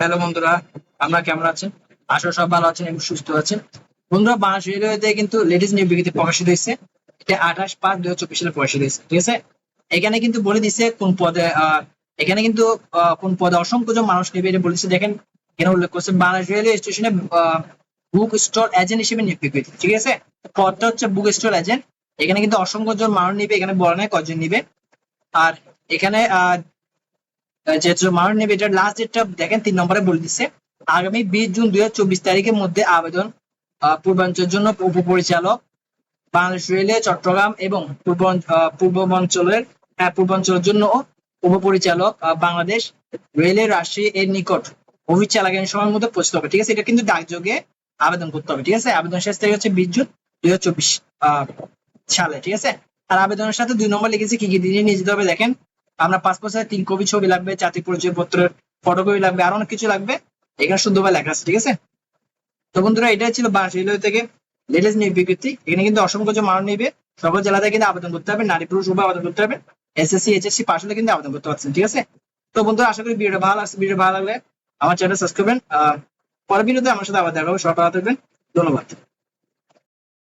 Hello বন্ধুরা, আমরা কেমন আছেন? আশা সব ভালো আছেন এবং সুস্থ আছেন। বন্ধুরা, বাংলাদেশ রেলওয়েতে কিন্তু লেটেস্ট নিয়োগ বিজ্ঞপ্তি প্রকাশিত হয়েছে। এটা আঠাশ পাঁচ দুই হাজার সালে প্রকাশিত হয়েছে, ঠিক আছে? এখানে কিন্তু বলে দিছে কোন পদে এখানে কিন্তু কোন পদে অসংখ্য মানুষ নেবে এটা বলেছে। দেখেন, এখানে উল্লেখ করছে বাংলাদেশ রেলওয়ে স্টেশনে বুক স্টল এজেন্ট হিসেবে নিয়োগ বিজ্ঞপ্তি ঠিক আছে? পদটা হচ্ছে বুক স্টল এজেন্ট এখানে কিন্তু অসংখ্য জন মানুষ নিবে, এখানে বলা নাই কজন নিবে। আর এখানে আহ যে মানুষ নেবে এটার লাস্ট ডেটটা দেখেন তিন নম্বরে বলে দিচ্ছে আগামী বিশ জুন দুই হাজার চব্বিশ তারিখের মধ্যে আবেদন পূর্বাঞ্চলের জন্য উপপরিচালক বাংলাদেশ রেলওয়ে চট্টগ্রাম এবং পূর্ব পূর্বাঞ্চলের হ্যাঁ, পূর্বাঞ্চলের জন্য উপপরিচালক বাংলাদেশ রেলওয়ে রাষ্ট্রীয় এর নিকট অফিস চালাকালীন সময়ের মধ্যে পৌঁছতে হবে। ঠিক আছে এটা কিন্তু ডাকযোগে আবেদন করতে হবে ঠিক আছে? আবেদন শেষ তারিখ হচ্ছে বিশ জুন দুই সালে ঠিক আছে? আর আবেদনের সাথে দুই নম্বর লিখেছে কি কি দিয়ে নিয়ে যেতে হবে দেখেন। আমরা পাসপোর্ট সাইজ তিন কপি ছবি লাগবে জাতীয় পরিচয় পত্রের ফটোকপি লাগবে, আর অনেক কিছু লাগবে। এখানে শুদ্ধভাবে লেখা আছে, ঠিক আছে? তো বন্ধুরা এটা ছিল বাংলাদেশ রেলওয়ে থেকে লেটেস্ট নিয়োগ বিজ্ঞপ্তি। এখানে কিন্তু অসংখ্য জন মানুষ নেবে। সকল জেলাতে কিন্তু আবেদন করতে হবে, নারী পুরুষ উভয় আবেদন করতে হবে। এসএসসি এইচএসসি পাশ হলে কিন্তু আবেদন করতে পারছেন, ঠিক আছে? তো বন্ধুরা, আশা করি ভিডিওটা ভালো লাগছে ভিডিও ভালো লাগলে আমার চ্যানেল সাবস্ক্রাইব করবেন। পরের ভিডিওতে আমার সাথে আবার দেখা হবে, সবাই ভালো থাকবেন। ধন্যবাদ।